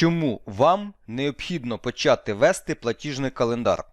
чому вам необхідно почати вести платіжний календар.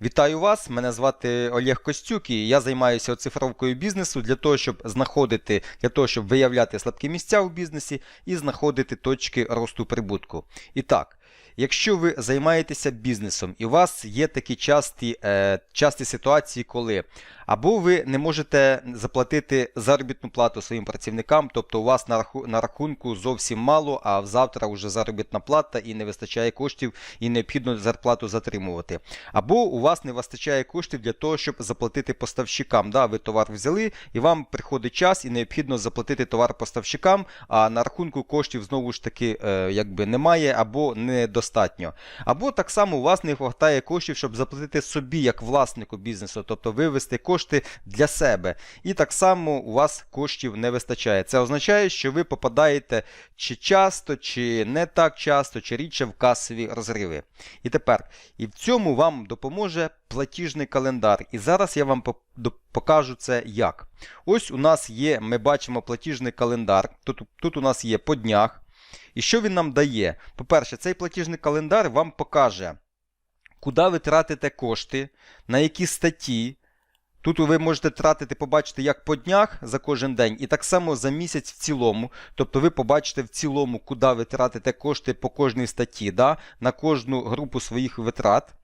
Вітаю вас! Мене звати Олег Костюк і я займаюся оцифровкою бізнесу для того, щоб знаходити, для того, щоб виявляти слабкі місця у бізнесі і знаходити точки росту прибутку. І так, якщо ви займаєтеся бізнесом і у вас є такі часті, е, часті ситуації, коли або ви не можете заплатити заробітну плату своїм працівникам, тобто у вас на, рахунку зовсім мало, а завтра вже заробітна плата і не вистачає коштів, і необхідно зарплату затримувати. Або у вас не вистачає коштів для того, щоб заплатити поставщикам. Да, ви товар взяли, і вам приходить час, і необхідно заплатити товар поставщикам, а на рахунку коштів знову ж таки е, якби немає або недостатньо. Або так само у вас не вистачає коштів, щоб заплатити собі як власнику бізнесу, тобто вивести кошти для себе. І так само у вас коштів не вистачає. Це означає, що ви попадаєте чи часто, чи не так часто, чи рідше в касові розриви. І тепер, і в цьому вам допоможе платіжний календар. І зараз я вам покажу це як. Ось у нас є, ми бачимо платіжний календар. Тут, тут у нас є по днях. І що він нам дає? По-перше, цей платіжний календар вам покаже, куди ви тратите кошти, на які статті. Тут ви можете тратити, побачити як по днях за кожен день, і так само за місяць в цілому. Тобто ви побачите в цілому, куди ви тратите кошти по кожній статті, да? на кожну групу своїх витрат.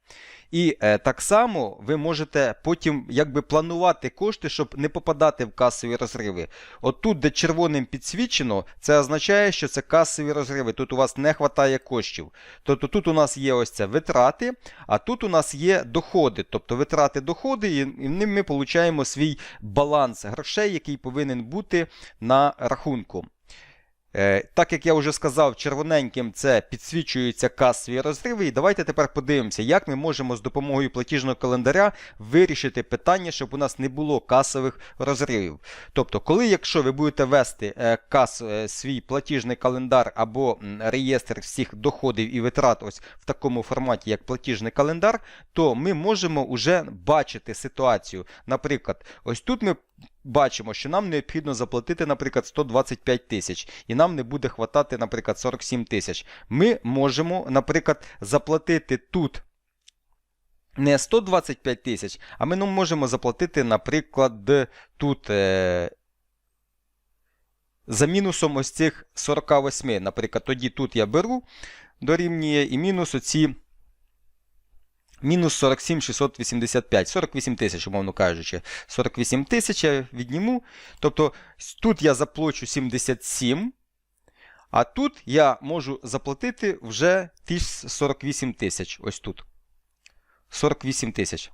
І е, так само ви можете потім якби планувати кошти, щоб не попадати в касові розриви. От тут, де червоним підсвічено, це означає, що це касові розриви. Тут у вас не вистачає коштів. Тобто тут у нас є ось це витрати, а тут у нас є доходи. Тобто витрати доходи, і ним ми отримуємо свій баланс грошей, який повинен бути на рахунку. Так як я вже сказав, червоненьким це підсвічуються касові розриви. І давайте тепер подивимося, як ми можемо з допомогою платіжного календаря вирішити питання, щоб у нас не було касових розривів. Тобто, коли, якщо ви будете вести е, кас, е, свій платіжний календар або реєстр всіх доходів і витрат ось в такому форматі, як платіжний календар, то ми можемо вже бачити ситуацію. Наприклад, ось тут ми бачимо, що нам необхідно заплатити, наприклад, 125 тисяч, і нам не буде хватати, наприклад, 47 тисяч. Ми можемо, наприклад, заплатити тут. Не 125 тисяч, а ми ну, можемо заплатити, наприклад, тут е, за мінусом ось цих 48. Наприклад, тоді тут я беру, дорівнює і мінус оці Мінус 47 685, 48 тисяч, умовно кажучи. 48 тисяч я відніму. Тобто тут я заплачу 77, а тут я можу заплатити вже 48 тисяч. Ось тут. 48 тисяч.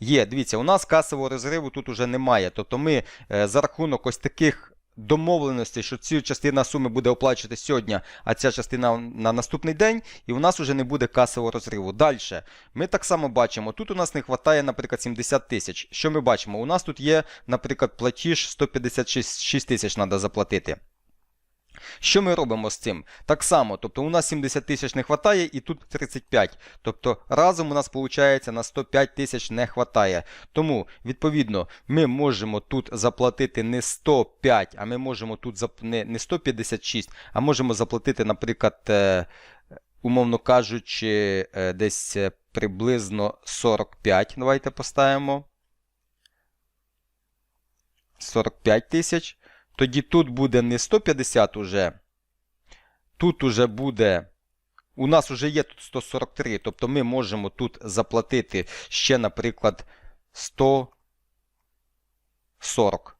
Є, дивіться, у нас касового розриву тут уже немає. Тобто ми е, за рахунок ось таких домовленості, що ця частина суми буде оплачувати сьогодні, а ця частина на наступний день, і у нас вже не буде касового розриву. Далі, ми так само бачимо, тут у нас не вистачає, наприклад, 70 тисяч. Що ми бачимо? У нас тут є, наприклад, платіж 156 тисяч треба заплатити. Що ми робимо з цим? Так само, тобто у нас 70 тисяч не вистачає і тут 35. Тобто разом у нас виходить на 105 тисяч не вистачає. Тому, відповідно, ми можемо тут заплатити не 105, а ми можемо тут не 156, а можемо заплатити, наприклад, е, умовно кажучи, е, десь е, приблизно 45. Давайте поставимо. 45 тисяч. Тоді тут буде не 150 уже. Тут уже буде. У нас вже є тут 143. Тобто ми можемо тут заплатити ще, наприклад, 140.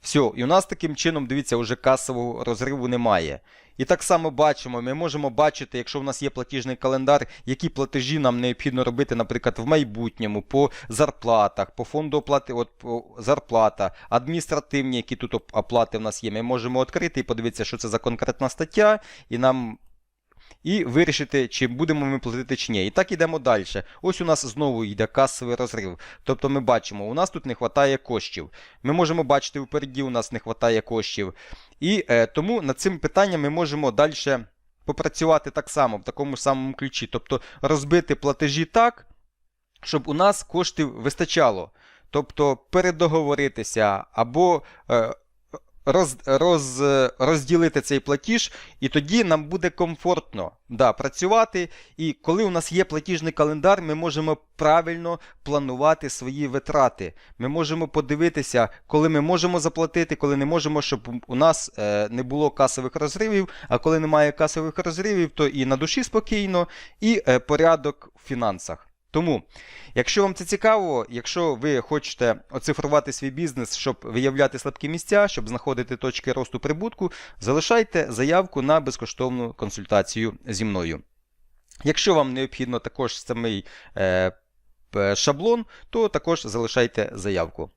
Все, і у нас таким чином, дивіться, вже касового розриву немає. І так само бачимо, ми можемо бачити, якщо в нас є платіжний календар, які платежі нам необхідно робити, наприклад, в майбутньому, по зарплатах, по фонду оплати от, по зарплата, адміністративні, які тут оплати в нас є. Ми можемо відкрити і подивитися, що це за конкретна стаття, і нам і вирішити, чи будемо ми платити чи ні. І так йдемо далі. Ось у нас знову йде касовий розрив. Тобто ми бачимо, у нас тут не вистачає коштів. Ми можемо бачити, впереді у нас не вистачає коштів. І е, тому над цим питанням ми можемо далі попрацювати так само, в такому самому ключі. Тобто розбити платежі так, щоб у нас коштів вистачало. Тобто передоговоритися або. Е, роз, роз, розділити цей платіж, і тоді нам буде комфортно да, працювати. І коли у нас є платіжний календар, ми можемо правильно планувати свої витрати. Ми можемо подивитися, коли ми можемо заплатити, коли не можемо, щоб у нас е, не було касових розривів. А коли немає касових розривів, то і на душі спокійно, і е, порядок в фінансах. Тому, якщо вам це цікаво, якщо ви хочете оцифрувати свій бізнес, щоб виявляти слабкі місця, щоб знаходити точки росту прибутку, залишайте заявку на безкоштовну консультацію зі мною. Якщо вам необхідно також самий е, шаблон, то також залишайте заявку.